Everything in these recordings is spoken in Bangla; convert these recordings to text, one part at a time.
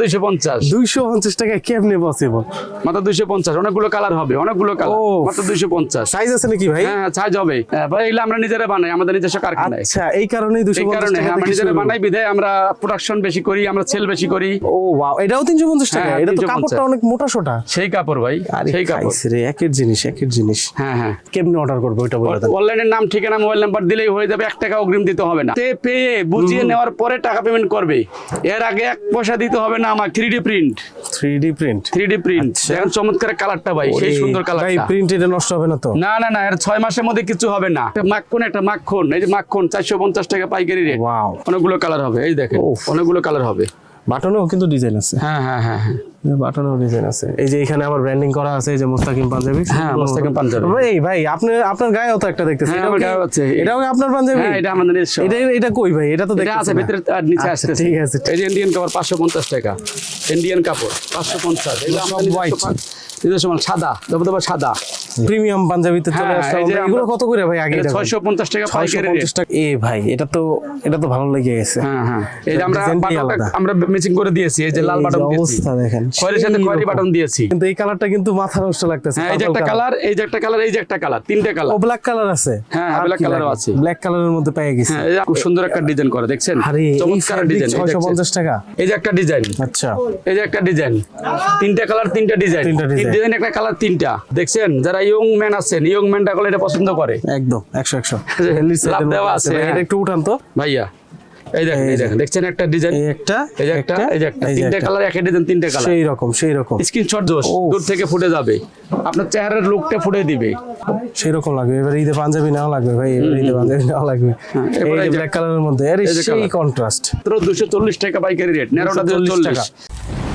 দুইশো পঞ্চাশ। দুইশো পঞ্চাশ টাকা কেমনে পসিবল মাত্র দুইশো পঞ্চাশ অনেকগুলো কালার হবে অনেকগুলো কালার। মাত্র দুইশো পঞ্চাশ। সাইজ আছে নাকি ভাই? হ্যাঁ হ্যাঁ ছাই হবে। হ্যাঁ, ভাই এগুলো আমরা নিজেরা বানাই আমাদের নিজস্ব কারখানায়। আচ্ছা এই কারণেই দুশো কারণে আমরা নিজেরা বানাই বিধায় আমরা প্রোডাকশন বেশি করি আমরা সেল বেশি করি। ও ওয়াও এটাও তিনশো পঞ্চাশ টাকা? হ্যাঁ, এটা তো কাপড়টা অনেক মোটা সোটা। সেই কাপড় ভাই সেই কাপড়। রে একের জিনিস একের জিনিস। হ্যাঁ হ্যাঁ। কেমনে অর্ডার করব ওইটা বলে দেন। অনলাইনের নাম ঠিকানা মোবাইল নাম্বার দিলেই হয়ে যাবে এক টাকা অগ্রিম দিতে হবে না। পেয়ে বুঝিয়ে নেওয়ার পরে টাকা পেমেন্ট করবে। এর আগে এক পয়সা দিতে হবে না আমার three D print three D print three D print এখন চমৎকার কালারটা ভাই সেই সুন্দর ভাই এই প্রিন্ট এটা নষ্ট হবে না তো? না না না এর ছয় মাসের মধ্যে কিছু হবে না। মাখন একটা মাখন এই যে মাখন চারশো পঞ্চাশ টাকা পাইকারি রেট অনেকগুলো কালার হবে এই দেখেন। অনেকগুলো কালার হবে। বাটনেও কিন্তু ডিজাইন আছে। হ্যাঁ হ্যাঁ হ্যাঁ হ্যাঁ। বাটনেও ডিজাইন আছে। এই যে এখানে আবার ব্র্যান্ডিং করা আছে এই যে মুস্তাকিম পাঞ্জাবি। হ্যাঁ, মুস্তাকিম পাঞ্জাবি। ভাই ভাই আপনি আপনার গায়েও তো একটা দেখতেছি। এটাও আমার কি- গায়েও আছে। এটাও আপনার পাঞ্জাবি? হ্যাঁ এটা আমাদের নিজস্ব। এটা এটা কই ভাই? এটা তো এটা আছে ভিতরে আর নিচে ঠিক আছে এই যে ইন্ডিয়ান কাপড় পাঁচশো পঞ্চাশ টাকা। ইন্ডিয়ান কাপড় পাঁচশো পঞ্চাশ। এগুলো সব আমাদের নিজস্ব white। পা- নিজস্ব মাল সাদা দেবো দেবো সাদা। প্রিমিয়াম পাঞ্জাবিতে চলে আসলাম এই যে আমরা। এগুলো কত করে ভাই আগে টাকা পাইকারি এ ভাই এটা তো এটা তো ভালো লেগে গেছে। হ্যাঁ হ্যাঁ। এই আমরা ম্যাচিং করে দিয়েছি এই যে লাল বাটন অবস্থা দেখেন। সাথে খয়েরি বাটন দিয়েছি। কিন্তু এই কালারটা কিন্তু মাথা নষ্ট লাগতেছে হ্যাঁ এই যে একটা কালার এই যে একটা কালার এই যে একটা কালার তিনটে কালার ও ব্ল্যাক কালার আছে। হ্যাঁ, black colour ও আছে। ব্ল্যাক কালারের মধ্যে পেয়ে গেছি। হ্যাঁ খুব সুন্দর একটা ডিজাইন করে দেখছেন? চমৎকার ডিজাইন ছয়শো পঞ্চাশ টাকা। এই যে একটা ডিজাইন আচ্ছা। এই যে একটা ডিজাইন তিনটা কালার তিনটা ডিজাইন তিনটা ডিজাইন একটা কালার তিনটা। দেখছেন? যারা ইয়ং ম্যান আছেন ইয়ং ম্যানটা করলে এটা পছন্দ করে। একদম একশো একশো। লাভ দেওয়া আছে, হ্যাঁ। এটা একটু উঠান তো। ভাইয়া। এই দেখেন এই দেখেন দেখছেন একটা ডিজাইন এই একটা এই একটা এই একটা। তিনটা কালার একই ডিজাইন তিনটা কালার সেই রকম সেই রকম। স্ক্রিনশট দোষ দূর থেকে ফুটে যাবে। আপনার চেহারার লুকটা ফুটে দিবে। সেই রকম লাগবে এবার ঈদে পাঞ্জাবি নাও লাগবে ভাই এবার ঈদে পাঞ্জাবি নাও লাগবে। এই যে এই ব্ল্যাক কালারের মধ্যে এর সেই কন্ট্রাস্ট মাত্র দুশো চল্লিশ টাকা পাইকারি রেট নেরোটা দুশো 240 চল্লিশ। টাকা।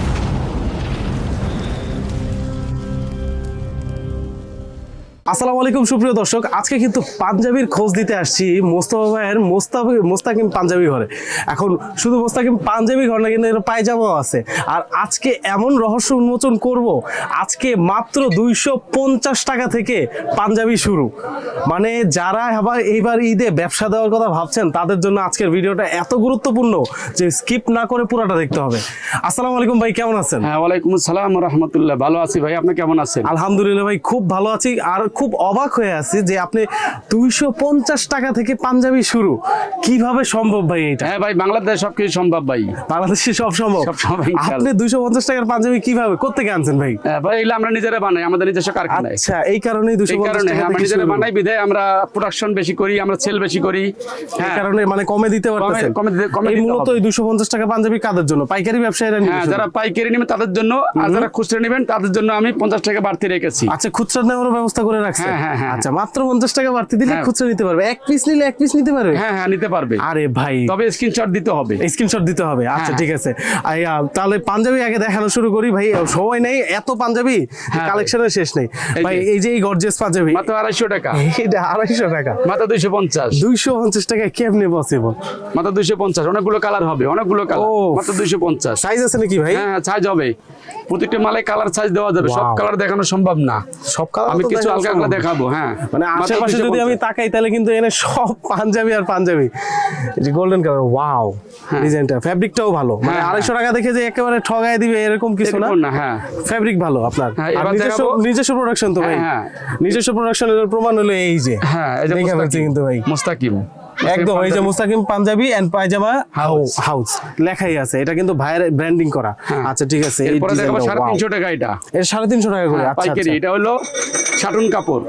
আসসালামু আলাইকুম সুপ্রিয় দর্শক। আজকে কিন্তু পাঞ্জাবির খোঁজ দিতে আসছি। মোস্তফা ভাইয়ের মোস্তাফি মোস্তাকিম পাঞ্জাবি ঘরে। এখন শুধু মোস্তাকিম পাঞ্জাবি ঘর না কিন্তু এর পায়জামাও আছে। আর আজকে এমন রহস্য উন্মোচন করব আজকে মাত্র দুইশো পঞ্চাশ টাকা থেকে পাঞ্জাবি শুরু। মানে যারা আবার এইবার ঈদে ব্যবসা দেওয়ার কথা ভাবছেন তাদের জন্য আজকের ভিডিওটা এত গুরুত্বপূর্ণ যে স্কিপ না করে পুরোটা দেখতে হবে। আসসালামু আলাইকুম ভাই কেমন আছেন? হ্যাঁ ওয়ালাইকুম আসসালাম রহমতুল্লাহ। ভালো আছি ভাই আপনি কেমন আছেন? আলহামদুলিল্লাহ ভাই খুব ভালো আছি। আর খুব অবাক হয়ে আছি যে আপনি দুইশো পঞ্চাশ টাকা থেকে পাঞ্জাবি শুরু। কীভাবে সম্ভব ভাই এটা? হ্যাঁ ভাই বাংলাদেশে সবকিছু সম্ভব ভাই। বাংলাদেশে সব সম্ভব? সব। আপনি দুইশো পঞ্চাশ টাকার পাঞ্জাবি কীভাবে কোথেকে আনছেন ভাই? হ্যাঁ, ভাই এগুলো আমরা নিজেরা বানাই আমাদের নিজস্ব কারখানায়। আচ্ছা এই কারণেই পঞ্চাশ কারণে টাকা আমরা নিজেরা বানাই বিধায় আমরা প্রোডাকশন বেশি করি আমরা সেল বেশি করি। এই হ্যাঁ। কারণে মানে কমে দিতে পারতেছেন। কমে দিতে- কমে মূলত এই দুশো পঞ্চাশ টাকা পাঞ্জাবি কাদের জন্য? পাইকারি ব্যবসায়ীরা হ্যাঁ যারা পাইকারি নেবেন তাদের জন্য আর যারা খুচরা নেবেন তাদের জন্য আমি পঞ্চাশ টাকা বাড়তি রেখেছি। আচ্ছা খুচরা নেওয়ার ব্যবস্থা করে রাখছে হ্যাঁ, হ্যাঁ, হ্যাঁ। আচ্ছা মাত্র পঞ্চাশ টাকা বাড়তি দিলে। খুচরা নিতে পারবে। এক পিস নিলে এক পিস নিতে পারবে? হ্যাঁ হ্যাঁ নিতে পারবে। আরে ভাই। তবে স্ক্রিনশট দিতে হবে। স্ক্রিনশট দিতে হবে। আচ্ছা। ঠিক আছে। তাহলে পাঞ্জাবি আগে দেখানো শুরু করি ভাই। সময় নেই এত পাঞ্জাবি কালেকশনের শেষ নেই। ভাই এই যে এই গর্জিয়াস পাঞ্জাবি। মাত্র আড়াইশো টাকা। এটা আড়াইশো টাকা। মাত্র দুইশো পঞ্চাশ। দুইশো পঞ্চাশ টাকা কেমনে পসিবল মাত্র দুইশো পঞ্চাশ। অনেকগুলো কালার হবে অনেকগুলো কালার। মাত্র দুইশো পঞ্চাশ। সাইজ আছে নাকি ভাই? হ্যাঁ সাইজ হবে। প্রত্যেকটা মালে কালার সাইজ দেওয়া যাবে। সব কালার দেখানো সম্ভব না। সব কালার আমি কিছু হালকা হালকা দেখাবো হ্যাঁ। মানে আশেপাশে যদি আমি তাকাই তাহলে কিন্তু এনে সব পাঞ্জাবি আর পাঞ্জাবি। যে গোল্ডেন কালার ওয়াও ডিজাইনটা ফ্যাব্রিকটাও ভালো। মানে হ্যাঁ, আড়াইশো টাকা দেখে যে একেবারে ঠগায় দিবে এরকম কিছু না। না হ্যাঁ। ফ্যাব্রিক ভালো আপনার। হ্যাঁ, নিজস্ব নিজস্ব প্রোডাকশন তো ভাই। হ্যাঁ, নিজস্ব প্রোডাকশনের প্রমাণ হলো এই যে। হ্যাঁ। কিন্তু ভাই। মুস্তাকিম। একদম এই যে মুস্তাকিম পাঞ্জাবি এন্ড পায়জামা। হাউস। লেখাই আছে এটা কিন্তু ভাইয়ের ব্র্যান্ডিং করা। আচ্ছা ঠিক আছে এরপরে wow। তিনশো টাকা এটা। এর সাড়ে তিনশো টাকা করে হ্যাঁ, আচ্ছা পাইকারি এটা হলো শাটুন কাপড়।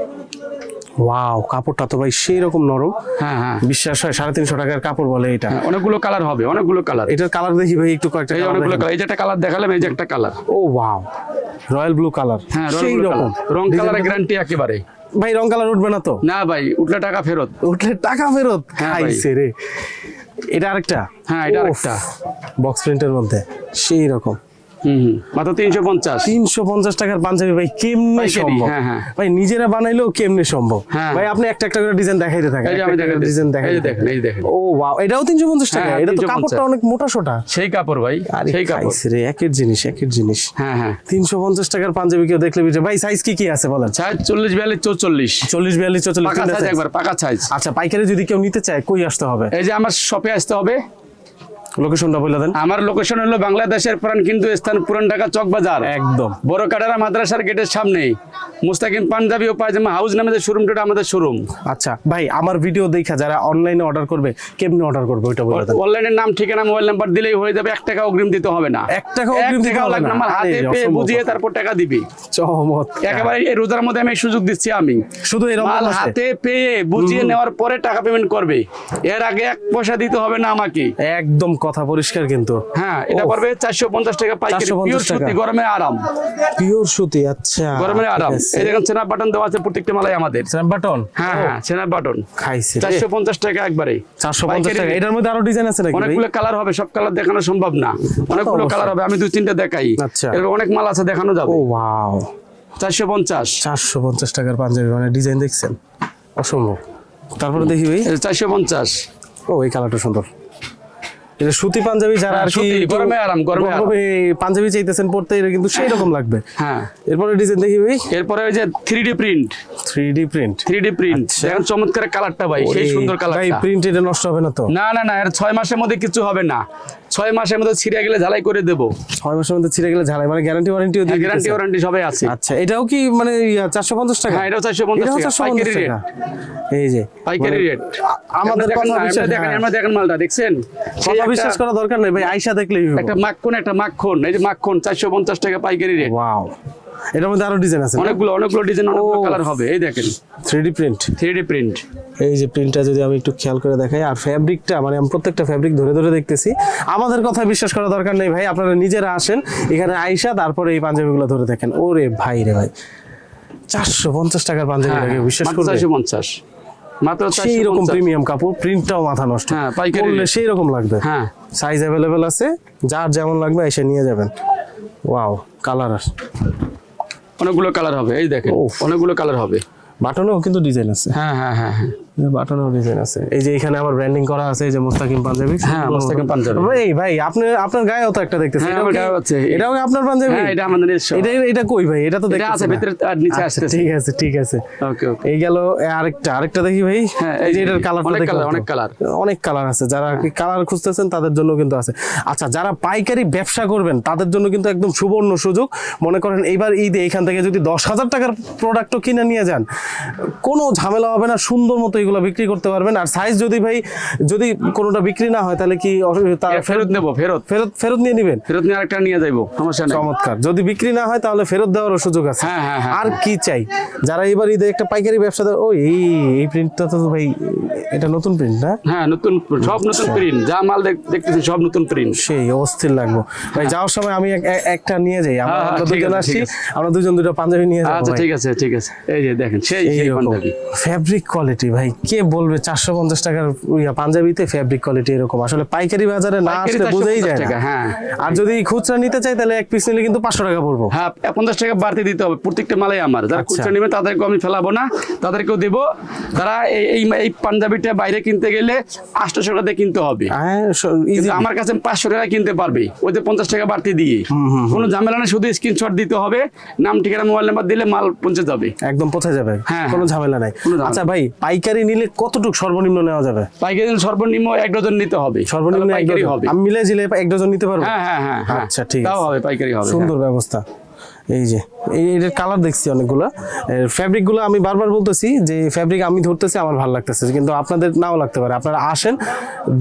ওয়াও কাপড়টা তো ভাই সেই রকম নরম। হ্যাঁ হ্যাঁ। বিশ্বাস হয় সাড়ে তিনশো টাকার কাপড় বলে এটা। হ্যাঁ, অনেকগুলো কালার হবে অনেকগুলো কালার এটার কালার দেখি ভাই একটু কয়েকটা এই অনেকগুলো কালার এই যে একটা কালার দেখালাম এই যে একটা কালার ও ওয়াও রয়্যাল ব্লু কালার হ্যাঁ সেই রং রকম রং কালারের গ্যারান্টি একেবারে। ভাই রং কালার উঠবে না তো? না ভাই উঠলে টাকা ফেরত। উঠলে টাকা ফেরত? হ্যাঁ রে। এটা আরেকটা? হ্যাঁ, এটা আরেকটা। বক্স প্রিন্টের মধ্যে। সেই রকম। মাত্র তিনশো পঞ্চাশ। তিনশো পঞ্চাশ টাকার পাঞ্জাবি ভাই কেমনে সম্ভব? হ্যাঁ, হ্যাঁ। ভাই নিজেরা বানাইলেও কেমনে সম্ভব? হ্যাঁ। ভাই আপনি একটা একটা করে ডিজাইন দেখাইতে থাকেন দেখাই ডিজাইন দেখেন এই দেখেন। ও ওয়াও এটাও তিনশো পঞ্চাশ টাকা? এটা তো কাপড়টা অনেক মোটা সোটা। সেই কাপড় ভাই সেই কাপড়। রে একের জিনিস একের জিনিস। হ্যাঁ হ্যাঁ। তিনশো পঞ্চাশ টাকার পাঞ্জাবি কেউ দেখলে বুঝে ভাই সাইজ কি কি আছে বলেন? সাইজ চল্লিশ বিয়াল্লিশ চৌচল্লিশ। চল্লিশ বিয়াল্লিশ চল্লিশ পাকা একবার পাকা সাইজ আচ্ছা পাইকারি যদি কেউ নিতে চায় কই আসতে হবে? এই যে আমার শপে আসতে হবে। লোকেশনটা বলে দেন। আমার লোকেশন হলো বাংলাদেশের প্রাণ কিন্তু স্থান পুরান ঢাকা চক বাজার। একদম। বড় কাটারা মাদ্রাসার গেটের সামনে মুস্তাকিম পাঞ্জাবি ও পায়জামা হাউস নামে যে শোরুমটা আমাদের শোরুম আচ্ছা ভাই আমার ভিডিও দেখা যারা অনলাইনে অর্ডার করবে কেমনি অর্ডার করবে ওইটা বলে দেন। অনলাইনের নাম ঠিকানা মোবাইল নাম্বার দিলেই হয়ে যাবে এক টাকা অগ্রিম দিতে হবে না। এক টাকা অগ্রিম দিতে হবে না। আমার হাতে পেয়ে বুঝিয়ে তারপর টাকা দিবি। চমৎকার। একেবারে এই রোজার মধ্যে আমি সুযোগ দিচ্ছি আমি। শুধু মাল হাতে পেয়ে বুঝিয়ে নেওয়ার পরে টাকা পেমেন্ট করবে। এর আগে এক পয়সা দিতে হবে না আমাকে। একদম কথা পরিষ্কার কিন্তু। হ্যাঁ এটা। পড়বে চারশো পঞ্চাশ টাকা পাইকারি পিওর সুতি গরমে আরাম। পিওর সুতি আচ্ছা গরমের আরাম। এই দেখেন চেনা বাটন দেওয়া আছে প্রত্যেকটা মালাই আমাদের। স্ন্যাপ বাটন হ্যাঁ হ্যাঁ চেনা বাটন খাইছে চারশো পঞ্চাশ টাকা একবারে। চারশো পঞ্চাশ পাইকারি টাকা। এটার মধ্যে আরও ডিজাইন আছে নাকি অনেকগুলো কালার হবে সব কালার দেখানো সম্ভব না। অনেকগুলো কালার হবে আমি দুই তিনটা দেখাই। আচ্ছা। এরকম অনেক মাল আছে দেখানো যাবে। ও ওয়াও চারশো পঞ্চাশ। চারশো পঞ্চাশ টাকার পাঞ্জাবি মানে ডিজাইন দেখছেন? অসম্ভব। তারপরে দেখি ভাই। চারশো পঞ্চাশ। ও এই কালারটা সুন্দর। এটা সুতি পাঞ্জাবি যারা হ্যাঁ, আর কি গরমে আরাম, গরমে পাঞ্জাবি চাইতেছেন পড়তে এটা কিন্তু সেই রকম লাগবে। হ্যাঁ। এরপরে ডিজাইন দেখি ভাই। এরপরে ওই যে three D print three D print three D print দেখেন চমৎকার কালারটা ভাই সেই সুন্দর ভাই কালারটা। প্রিন্ট এটা নষ্ট হবে না তো। না না না এর ছয় মাসের মধ্যে কিছু হবে না। ছয় মাসের মধ্যে ছিঁড়ে গেলে ঝালাই করে দেবো। ছয় মাসের মধ্যে ছিঁড়ে গেলে ঝালাই মানে গ্যারান্টি ওয়ারেন্টিও দিয়ে গ্যারান্টি ওয়ারেন্টি সবাই আছে। আচ্ছা এটাও কি মানে চারশো পঞ্চাশ টাকা? হ্যাঁ, এটাও চারশো পঞ্চাশ টাকা, 450 পাইকারি টাকা। এই যে পাইকারি মানে রেট আমাদের কথা বিশ্বাস দেখেন। আমরা দেখেন মালটা দেখছেন? কথা বিশ্বাস করা দরকার নেই ভাই আইসা দেখলেই একটা মাখন একটা মাখন এই যে মাখন চারশো পঞ্চাশ টাকা পাইকারি রেট ওয়াও। এটার মধ্যে আরও ডিজাইন আছে অনেকগুলো অনেকগুলো ডিজাইন অনেকগুলো কালার হবে এই দেখেন। Three D print three D print এই যে প্রিন্টটা যদি আমি একটু খেয়াল করে দেখাই আর ফ্যাব্রিকটা মানে আমি প্রত্যেকটা ফ্যাব্রিক ধরে ধরে দেখতেছি আমাদের কথা বিশ্বাস করা দরকার নেই ভাই আপনারা নিজেরা আসেন এখানে আইসা তারপরে এই পাঞ্জাবিগুলো ধরে দেখেন। ওরে ভাই রে ভাই চারশো পঞ্চাশ টাকার পাঞ্জাবি লাগে বিশ্বাস করবে? চারশো পঞ্চাশ। মাত্র সেই রকম প্রিমিয়াম কাপড় প্রিন্টটাও মাথা নষ্ট। হ্যাঁ, পাইকারি। সেই রকম লাগবে। হ্যাঁ। সাইজ অ্যাভেলেবেল আছে যার যেমন লাগবে এসে নিয়ে যাবেন। ওয়াও কালার অনেকগুলো কালার হবে এই দেখেন। অনেকগুলো কালার হবে। বাটনেও কিন্তু ডিজাইন আছে। হ্যাঁ হ্যাঁ হ্যাঁ হ্যাঁ। বাটনেও ডিজাইন আছে। এই যে এখানে আবার ব্র্যান্ডিং করা আছে এই যে মুস্তাকিম পাঞ্জাবি। হ্যাঁ, মুস্তাকিম পাঞ্জাবি। ভাই ভাই আপনি আপনার গায়েও তো একটা দেখতেছি। হ্যাঁ, আমার কি- আছে। এটাও আপনার পাঞ্জাবি? হ্যাঁ এটা আমাদের। এটা এটা কই ভাই? এটা তো এটা দেখতেছি আছে ভিতরে আর নিচে আচ্ছা, আসতেছে। ঠিক আছে ঠিক আছে। ওকে ওকে এই গেল আরেকটা আরেকটা দেখি ভাই। হ্যাঁ, এই যে এটার কালার অনেক অনেক colour। অনেক কালার আছে। যারা কালার খুঁজতেছেন তাদের জন্য কিন্তু আছে। আচ্ছা যারা পাইকারি ব্যবসা করবেন তাদের জন্য কিন্তু একদম সুবর্ণ সুযোগ। মনে করেন এইবার ঈদে এখান থেকে যদি দশ হাজার টাকার প্রোডাক্টও কিনে নিয়ে যান কোনো ঝামেলা হবে না। সুন্দর মতো এগুলো বিক্রি করতে পারবেন। আর সাইজ যদি ভাই যদি কোনোটা বিক্রি না হয় তাহলে কি ফেরত নেব ফেরত। ফেরত ফেরত নিয়ে নেবেন? ফেরত নিয়ে আরেকটা নিয়ে যাইবো সমস্যা নেই। চমৎকার। যদি বিক্রি না হয় তাহলে ফেরত দেওয়ারও সুযোগ আছে। হ্যাঁ, হ্যাঁ, হ্যাঁ, আর কি চাই? যারা এবার ঈদে একটা পাইকারি ব্যবসা দেয়, ও এই এই প্রিন্টটা তো ভাই এটা নতুন প্রিন্ট না? হ্যাঁ নতুন সব নতুন প্রিন্ট যা মাল দেখ- দেখতেছি সব নতুন প্রিন্ট সেই অস্থির লাগবো। ভাই যাওয়ার সময় আমি এক- এক- একটা নিয়ে যাই। আমরা দুজন আসছি আমরা দুজন দুটো পাঞ্জাবি নিয়ে যাব আচ্ছা ঠিক আছে ঠিক আছে। এই যে দেখেন সেই ফ্যাব্রিক কোয়ালিটি ভাই কে বলবে চারশো পঞ্চাশ টাকার পাঞ্জাবিতে ফ্যাব্রিক কোয়ালিটি এরকম? আসলে পাইকারি বাজারে না আসলে 450 বোঝাই যায় না। হ্যাঁ। আর যদি খুচরা নিতে চাই তাহলে এক পিস নিলে কিন্তু পাঁচশো টাকা পড়ব। হ্যাঁ পঞ্চাশ টাকা বাড়তি দিতে হবে। প্রত্যেকটা মালাই আমার। যারা আচ্ছা। খুচরা নেবে তাদেরকেও আমি ফেলাবো না। তাদেরকেও দেবো। তারা এই এই পাঞ্জাবিটা বাইরে কিনতে গেলে আটশোশো টাকা দিয়ে কিনতে হবে। আমার কাছে পাঁচশো টাকা কিনতে পারবে। ওই যে পঞ্চাশ টাকা বাড়তি দিয়ে। কোনো ঝামেলা নেই শুধু স্ক্রিনশট দিতে হবে। নাম ঠিকানা মোবাইল নাম্বার দিলে মাল পৌঁছে যাবে। একদম পৌঁছে যাবে। হ্যাঁ, কোনো। ঝামেলা নাই। আচ্ছা ভাই পাইকারি নিলে কতটুকু সর্বনিম্ন নেওয়া যাবে? পাইকারি সর্বনিম্ন এক ডজন নিতে হবে। সর্বনিম্ন এক পাইকারি ডজন। হবে। আমি মিলে জিলে এক ডজন নিতে পারব? হ্যাঁ হ্যাঁ হ্যাঁ হ্যাঁ। আচ্ছা ঠিক আছে। তাও হবে পাইকারি হবে সুন্দর ব্যবস্থা। এই যে এটার কালার দেখছি অনেকগুলো। ফ্যাব্রিকগুলো আমি বারবার বলতেছি যে ফ্যাব্রিক আমি ধরতেছি আমার ভালো লাগতেছে কিন্তু আপনাদের নাও লাগতে পারে। আপনারা আসেন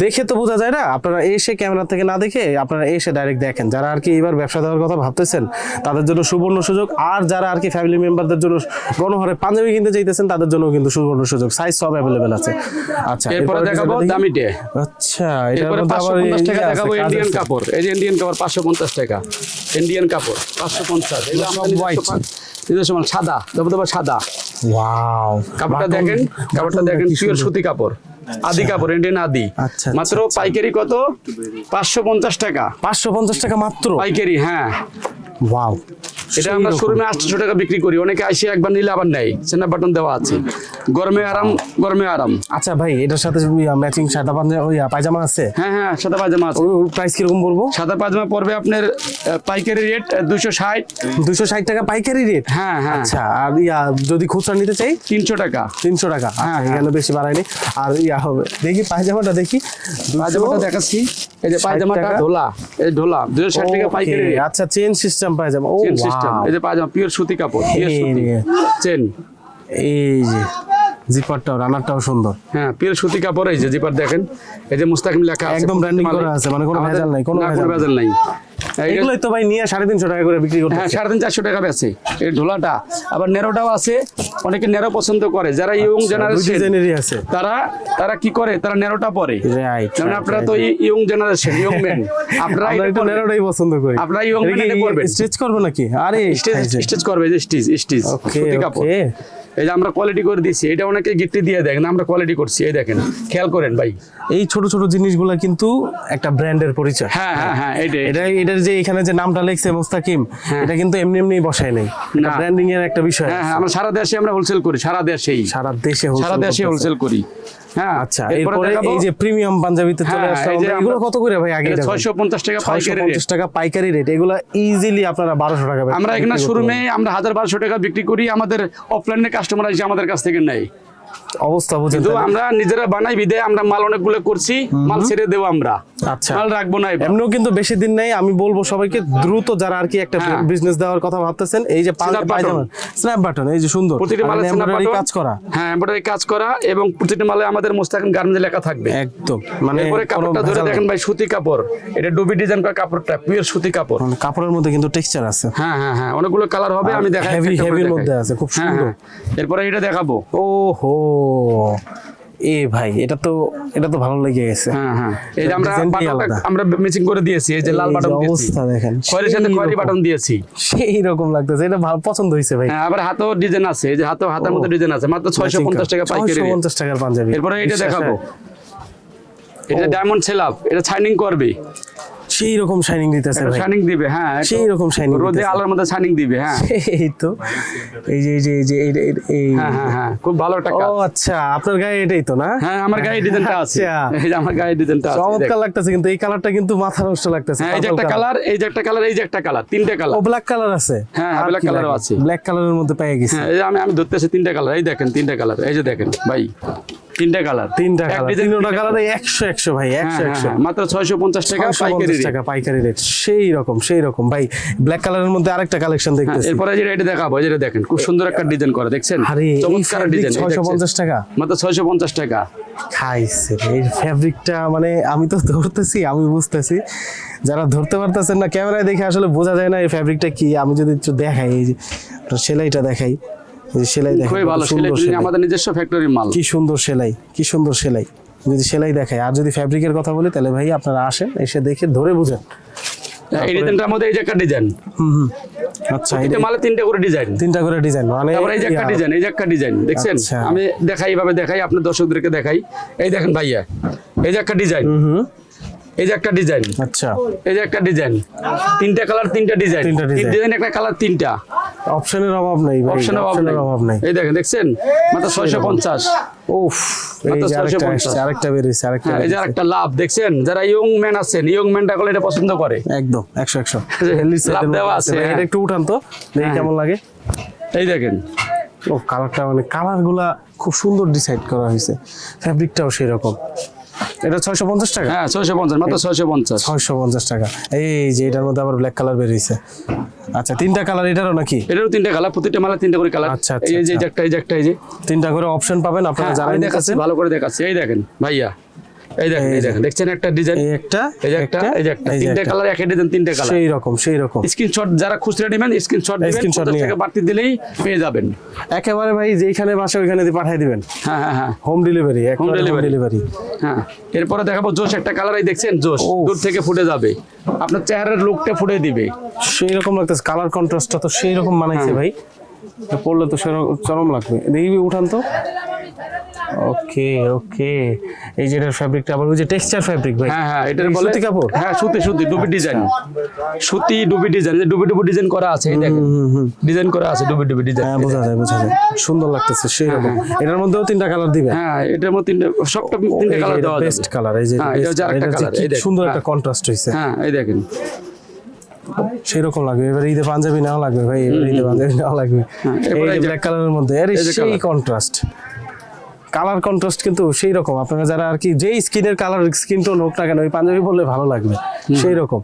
দেখে তো বোঝা যায় না আপনারা এসে ক্যামেরা থেকে না দেখে আপনারা এসে ডাইরেক্ট দেখেন। যারা আর কি এবার ব্যবসা দেওয়ার কথা ভাবতেছেন তাদের জন্য সুবর্ণ সুযোগ। আর যারা আর কি ফ্যামিলি মেম্বারদের জন্য গণহারে পাঞ্জাবি কিনতে চাইতেছেন তাদের জন্য কিন্তু সুবর্ণ সুযোগ। সাইজ সব অ্যাভেলেবেল আছে। আচ্ছা এরপরে দেখাবো। দামিটে। আচ্ছা এটার মধ্যে আবার টাকা দেখাবো ইন্ডিয়ান কাপড়। এই যে ইন্ডিয়ান কাপড় পাঁচশো পঞ্চাশ টাকা। ইন্ডিয়ান কাপড় পাঁচশো পঞ্চাশ। নিজস্ব মাল সাদা দেবো দেবো সাদা। ওয়াও। কাপড়টা দেখেন কাপড়টা দেখেন পিওর সুতি কাপড়। আদি কাপড় ইন্ডিয়ান আদি। আচ্ছা, মাত্র আচ্ছা, পাইকারি কত? পাঁচশো পঞ্চাশ টাকা। পাঁচশো পঞ্চাশ টাকা মাত্র? পাইকারি হ্যাঁ। ওয়াও। এটা আমরা শোরুমে আটশো টাকা বিক্রি করি। অনেকে আইসে একবার নিলে আবার নেয়। সেনা বাটন দেওয়া আছে। গরমে আরাম গরমে আরাম। আচ্ছা ভাই এটার সাথে ম্যাচিং সাদা পায়জামা আছে? হ্যাঁ হ্যাঁ সাদা পায়জামা আছে। প্রাইস কীরকম বলব সাদা পায়জামা পড়বে আপনার পাইকারি রেট দুশো ষাট। দুশো ষাট টাকা পাইকারি রেট হ্যাঁ হ্যাঁ। আচ্ছা আর ইয়া যদি খুচরা নিতে চাই? তিনশো টাকা। তিনশো টাকা। আচ্ছা, হ্যাঁ, এখানে বেশি বাড়ায়নি। আর ইয়া হবে দেখি পায়জামাটা দেখি। পায়জামাটা দেখাচ্ছি। এই যে পায়জামাটা ঢোলা এই ঢোলা দুশো ষাট টাকা পাইকারি আচ্ছা চেন সিস্টেম পায়জামা। ও সিস্টেম! এই যে পায়জামা পিওর সুতি কাপড় পিওর সুতি। চেন এই যে। জিপারটাও রানারটাও সুন্দর। হ্যাঁ পিওর সুতি কাপড় এই যে জিপার দেখেন এই যে মুস্তাকিম লেখা একদম branding করা আছে, মানে কোনো ভেজাল নাই, কোনো ভেজাল নাই। এগুলোই তো ভাই নিয়ে সাড়ে তিনশো টাকা করে বিক্রি করতে হ্যাঁ সাড়ে তিন চারশো টাকা বেছে এই ঢোলাটা। আবার নেরোটাও আছে অনেকে নেরো পছন্দ করে। যারা ইয়ং জেনারেশন আছে। তারা তারা কি করে? তারা নেরোটা পরে। রাইট আপনারা তো ইয়ং জেনারেশন ইয়ং ম্যান আপনারা এটা নেরোটাই পছন্দ করি। আপনারা man এটা করবেন। স্ট্রেচ করব নাকি? আরে স্টেজ স্টেজ করবে যে স্টেজ স্টেজ ওকে সুতি কাপড়। এই যে আমরা কোয়ালিটি করে দিয়েছি এটা অনেকে গিফটে দিয়ে দেখেন আমরা কোয়ালিটি করছি এই দেখেন খেয়াল করেন ভাই। এই ছোট ছোট জিনিসগুলো কিন্তু একটা ব্র্যান্ডের পরিচয়। হ্যাঁ হ্যাঁ হ্যাঁ এইটাই এটা এটার যে এখানে যে নামটা লেখছে মোস্তাকিম হ্যাঁ। এটা কিন্তু এমনি এমনি বসায় নেই। ব্র্যান্ডিং এর একটা বিষয় হ্যাঁ হ্যাঁ আমরা সারা দেশে আমরা হোলসেল করি সারা দেশেই। সারা দেশে সারা দেশে। হোলসেল করি। হ্যাঁ। আচ্ছা এরপরে এই যে প্রিমিয়াম পাঞ্জাবিতে চলে হ্যাঁ, আসলাম এগুলো কত করে ভাই আগে ছয়শো পঞ্চাশ টাকা পাইকারি টাকা পাইকারি রেট এগুলো ইজিলি আপনারা বারোশো টাকা আমরা এখানে শুরু শোরুমে আমরা হাজার বারোশো টাকা বিক্রি করি আমাদের অফলাইনে কাস্টমার এসে আমাদের কাছ থেকে নেয়। অবস্থা কিন্তু আমরা নিজেরা বানাই বিদে আমরা মাল অনেকগুলো করছি মাল ছেড়ে দেবো আমরা। আচ্ছা। মাল রাখব না এমনিও কিন্তু বেশি দিন নেই আমি বলব সবাইকে দ্রুত যারা আর কি একটা হ্যাঁ। বিজনেস দেওয়ার কথা ভাবতেছেন এই যে স্ন্যাপ বাটন এই যে সুন্দর। প্রতিটি মালে embroidery কাজ করা। হ্যাঁ এমব্রয়ডারি কাজ করা এবং প্রতিটি মালে আমাদের মোস্তাকিম গার্মেন্টে লেখা থাকবে। একদম মানে এরপরে কাপড়টা ধরে দেখেন ভাই সুতি কাপড়। এটা ডুবি ডিজাইন করা কাপড়টা পিওর সুতি কাপড়। মানে কাপড়ের মধ্যে কিন্তু টেক্সচার আছে। হ্যাঁ হ্যাঁ হ্যাঁ অনেকগুলো কালার হবে আমি দেখাই heavy- একটা করে heavy র দেখাই। মধ্যে আছে, খুব হ্যাঁ, সুন্দর। হ্যাঁ। এরপরে এটা দেখাবো। ও হো এ ভাই এটা তো এটা তো ভালো লেগে গেছে। হ্যাঁ হ্যাঁ। এই যে আমরা আমরা ম্যাচিং করে দিয়েছি এই যে লাল বাটন দিয়েছি। অবস্থা দেখেন খয়েরির সাথে খয়েরি বাটন দিয়েছি। সেই রকম লাগতেছে এটা ভালো পছন্দ হয়েছে ভাই। হ্যাঁ আবার হাতেও ডিজাইন আছে এই যে হাতেও হাতের মধ্যে ডিজাইন আছে মাত্র ছয়শো পঞ্চাশ টাকা পাইকারি ছয়শো rate। পঞ্চাশ টাকার পাঞ্জাবি। এরপরে এটা দেখাবো। এটা ডায়মন্ড সেলাপ এটা শাইনিং করবে। সেই রকম শাইনিং দিতেছে ভাই। শাইনিং দিবে হ্যাঁ সেই রকম শাইনিং রোদে আলোর মধ্যে শাইনিং দিবে হ্যাঁ। এই তো এই যে এই যে এই যে এই- হ্যাঁ হ্যাঁ হ্যাঁ খুব ভালো একটা ও আচ্ছা আপনার গায়ে এটাই তো না? হ্যাঁ আমার গায়ে ডিজাইনটা আছে। আচ্ছা। এই যে আমার গায়ে ডিজাইনটা আছে চমৎকার। লাগতেছে কিন্তু এই কালারটা কিন্তু মাথা নষ্ট লাগতেছে হ্যাঁ এই যে একটা কালার এই যে একটা কালার এই যে একটা কালার তিনটে কালার ও ব্ল্যাক কালার আছে। হ্যাঁ, black colour ও আছে। ব্ল্যাক কালারের মধ্যে পেয়ে গেছি। হ্যাঁ এই যে আমি আমি ধরতেছি তিনটা কালার এই দেখেন তিনটা কালার এই যে দেখেন ভাই। তিনটে কালার। তিনটা কালার। তিনটা কালার ভাই হ্যাঁ, হ্যাঁ, হ্যাঁ, মাত্র ছয়শো পঞ্চাশ টাকা পাইকারি। টাকা পাইকারি রেট সেই রকম সেই রকম। ভাই ব্ল্যাক কালারের মধ্যে আরেকটা কালেকশন দেখতেছি। এরপরে যে এটা দেখাবো এই যে এটা দেখেন খুব সুন্দর একটা ডিজাইন করে দেখছেন? চমৎকার ডিজাইন ছয়শো পঞ্চাশ টাকা? মাত্র ছয়শো পঞ্চাশ টাকা। খাইছে এই ফ্যাব্রিকটা মানে আমি তো ধরতেছি আমি বুঝতেছি। যারা ধরতে পারতেছেন না ক্যামেরায় দেখে আসলে বোঝা যায় না এই ফ্যাব্রিকটা কি। আমি যদি একটু দেখাই এই যে সেলাইটা দেখাই। সেলাই দেখাই খুবই ভালো সেলাই। আমাদের নিজস্ব ফ্যাক্টরির মাল। কি সুন্দর সেলাই কি সুন্দর সেলাই। যদি সেলাই দেখায় আর যদি ফ্যাব্রিকের কথা বলি তাহলে ভাই আপনারা আসেন এসে দেখে ধরে বুঝেন। এই ডিজাইনটার মধ্যে এই যে একটা ডিজাইন হুম আচ্ছা মালে তিনটে করে ডিজাইন তিনটা করে ডিজাইন মানে তারপরে এই যে একটা ডিজাইন এই যে একটা ডিজাইন দেখছেন? আচ্ছা। আমি দেখাই এইভাবে দেখাই আপনার দর্শকদেরকে দেখাই। এই দেখেন ভাইয়া এই যে একটা ডিজাইন হুম হুম। এই যে একটা ডিজাইন আচ্ছা। এই যে একটা ডিজাইন তিনটা কালার তিনটা ডিজাইন তিনটা তিন ডিজাইন একটা কালার তিনটা। অপশনের অভাব নেই অপশনের অভাব নেই। এই দেখেন দেখছেন? মাত্র ছয়শো পঞ্চাশ। উফ মাত্র আরেকটা 650 আরেকটা বেরিয়েছে আরেকটা হ্যাঁ এই যে। একটা লাভ দেখছেন? যারা ইয়ং ম্যান আছেন ইয়ং ম্যানটা করলে এটা পছন্দ করে। একদম একশো একশো। যে হেলদি লাভ দেওয়া আছে, এটা হ্যাঁ। একটু উঠান তো দেখি হ্যাঁ। কেমন লাগে। এই দেখেন। ও কালারটা মানে কালারগুলা খুব সুন্দর ডিসাইড করা হয়েছে। ফ্যাব্রিকটাও সেই রকম এটা ছয়শো পঞ্চাশ টাকা? হ্যাঁ ছয়শো পঞ্চাশ মাত্র ছয়শো পঞ্চাশ। ছয়শো পঞ্চাশ টাকা। এই যে এটার মধ্যে আবার ব্ল্যাক কালার বেরিয়েছে। আচ্ছা তিনটা কালার এটারও নাকি? এটারও তিনটা কালার প্রতিটা মালা তিনটা করে কালার আচ্ছা, আচ্ছা, এই যে একটা এই যে একটা এই যে। তিনটা করে অপশন পাবেন আপনারা হ্যাঁ, যারা দেখাচ্ছেন ভালো করে দেখাচ্ছি। এই দেখেন ভাইয়া। এই দেখেন এই দেখেন দেখছেন একটা ডিজাইন এই একটা এই একটা এই যে একটা তিনটা কালার একই ডিজাইন তিনটা কালার সেই রকম সেই রকম। স্ক্রিনশট যারা খুচরা নেবেন স্ক্রিনশট দিবেন Screenshot 50 নিয়ে। বাড়তি দিলেই পেয়ে যাবেন। একেবারে ভাই যেখানে বাসা ওইখানে দিয়ে পাঠিয়ে দিবেন। হ্যাঁ হ্যাঁ হ্যাঁ। Home delivery home delivery। Delivery হ্যাঁ এরপরে দেখাবো জোশ একটা কালার এই দেখছেন জোশ। দূর থেকে ফুটে যাবে। আপনার চেহারার লুকটা ফুটে দিবে। সেই রকম লাগতেছে কালার কন্ট্রাস্টটা তো সেই রকম হ্যাঁ। মানাইছে ভাই। পড়লে তো সেরকম চরম লাগবে। দেখবি উঠান তো। ওকে ওকে এই যে এটার ফ্যাব্রিকটা আবার ওই যে টেক্সচার ফ্যাব্রিক ভাই। হ্যাঁ হ্যাঁ এটার বলে সুতি কাপড়? হ্যাঁ সুতি সুতি ডুবি ডিজাইন সুতি ডুবি ডিজাইন যে ডুবি ডুবি ডিজাইন করা আছে এই দেখেন। ডিজাইন করা আছে ডুবি ডুবি ডিজাইন হ্যাঁ বোঝা যায় বোঝা যায়। সুন্দর লাগতেছে সেই রকম এটার মধ্যেও তিনটা কালার দিবে? হ্যাঁ এটার মধ্যে তিনটে সবটা তিনটে কালার দেওয়া বেস্ট কালার এই যে হ্যাঁ, এটা হচ্ছে আরেকটা colour, এই দেখ। সুন্দর হ্যাঁ। একটা কন্ট্রাস্ট হইছে। হ্যাঁ এই দেখেন। সেই রকম লাগবে এবার ঈদে পাঞ্জাবি নাও লাগবে ভাই এবার ঈদে পাঞ্জাবি নাও লাগবে। হ্যাঁ, এই ব্ল্যাক কালারের মধ্যে সেই কন্ট্রাস্ট কালার কন্ট্রাস্ট কিন্তু সেই রকম। আপনারা যারা আর কি যেই স্কিনের কালার স্কিন টোন হোক না কেন ওই পাঞ্জাবি পরলে ভালো লাগবে। সেই রকম।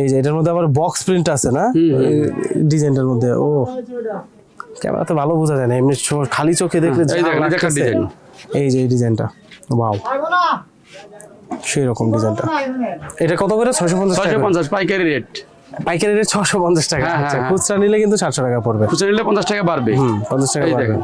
এই যে এটার মধ্যে আবার বক্স প্রিন্ট আছে না? ডিজাইনটার মধ্যে। ও ক্যামেরাতে ভালো বোঝা যায় না এমনি খালি চোখে দেখলে হ্যাঁ, এই যে এই ডিজাইনটা। ওয়াও সেই রকম ডিজাইনটা। এটা কত করে? ছয়শো পঞ্চাশ ছয়শো পঞ্চাশ পাইকারি রেট পাইকারি রেট ছশো পঞ্চাশ টাকা। হ্যাঁ, আচ্ছা হ্যাঁ, খুচরা নিলে কিন্তু সাতশো টাকা পড়বে। খুচরা নিলে পঞ্চাশ টাকা বাড়বে। পঞ্চাশ টাকা দেখেন।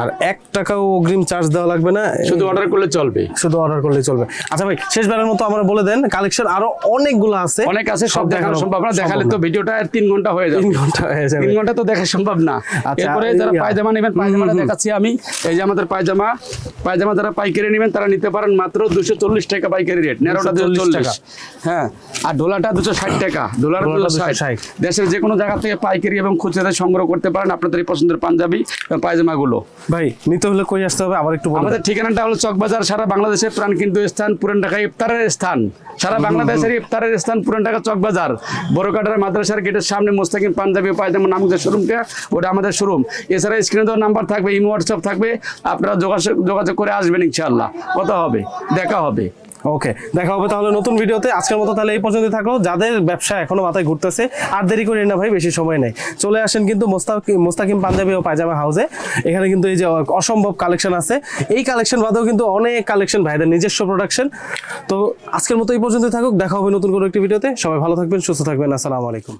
আর এক টাকাও অগ্রিম চার্জ দেওয়া লাগবে না। শুধু অর্ডার করলে চলবে। শুধু অর্ডার করলেই চলবে। আচ্ছা ভাই শেষবারের মতো আমরা বলে দেন কালেকশন আরও অনেকগুলো আছে। অনেক আছে সব দেখানো সম্ভব না। দেখালে তো ভিডিওটা আর তিন ঘণ্টা হয়ে যাবে। তিন ঘণ্টা হয়ে যাবে। তিন ঘণ্টা তো দেখা সম্ভব না। আচ্ছা, এরপরে যারা পায়জামা নেবেন পায়জামাটা দেখাচ্ছি আমি। এই যে আমাদের পায়জামা পায়জামা যারা পাইকারি নেবেন তারা নিতে পারেন মাত্র দুশো চল্লিশ টাকা পাইকারি রেট। নেরোটা দুশো চল্লিশ টাকা। হ্যাঁ আর ডোলাটা দুশো ষাট টাকা। ডোলার দুশো ষাট। দেশের যে কোনো জায়গা থেকে পাইকারি এবং খুচরা সংগ্রহ করতে পারেন আপনাদের এই পছন্দের পাঞ্জাবি এবং পায়জামাগুলো ভাই নিতে হলে কই আসতে হবে? আবার একটু বলো। আমাদের ঠিকানাটা হলো চকবাজার সারা বাংলাদেশের প্রাণ কিন্তু স্থান পুরান ঢাকা ইফতারের স্থান। সারা বাংলাদেশের ইফতারের স্থান পুরান ঢাকা চকবাজার। বড়কাটার মাদ্রাসার গেটের সামনে মোস্তাকিম পাঞ্জাবি পায়জামা নামক যে শোরুমটা ওটা আমাদের শোরুম। এছাড়া স্ক্রিনে দেওয়ার নাম্বার থাকবে ইমো হোয়াটসঅ্যাপ থাকবে। আপনারা যোগাযোগ যোগাযোগ করে আসবেন ইনশাআল্লাহ। কথা হবে দেখা হবে। ওকে দেখা হবে তাহলে নতুন ভিডিওতে। আজকের মতো তাহলে এই পর্যন্ত থাকল। যাদের ব্যবসা এখনও মাথায় ঘুরতেছে, আর দেরি করি না ভাই, বেশি সময় নেই। চলে আসেন কিন্তু মোস্তাকিম মোস্তাকিম পাঞ্জাবি ও পায়জামা হাউসে এখানে কিন্তু এই যে অসম্ভব কালেকশন আছে। এই কালেকশন বাদেও কিন্তু অনেক কালেকশন ভাইদের নিজস্ব প্রোডাকশন তো আজকের মতো এই পর্যন্ত থাকুক। দেখা হবে নতুন কোনো একটি ভিডিওতে। সবাই ভালো থাকবেন, সুস্থ থাকবেন। আসসালামু আলাইকুম।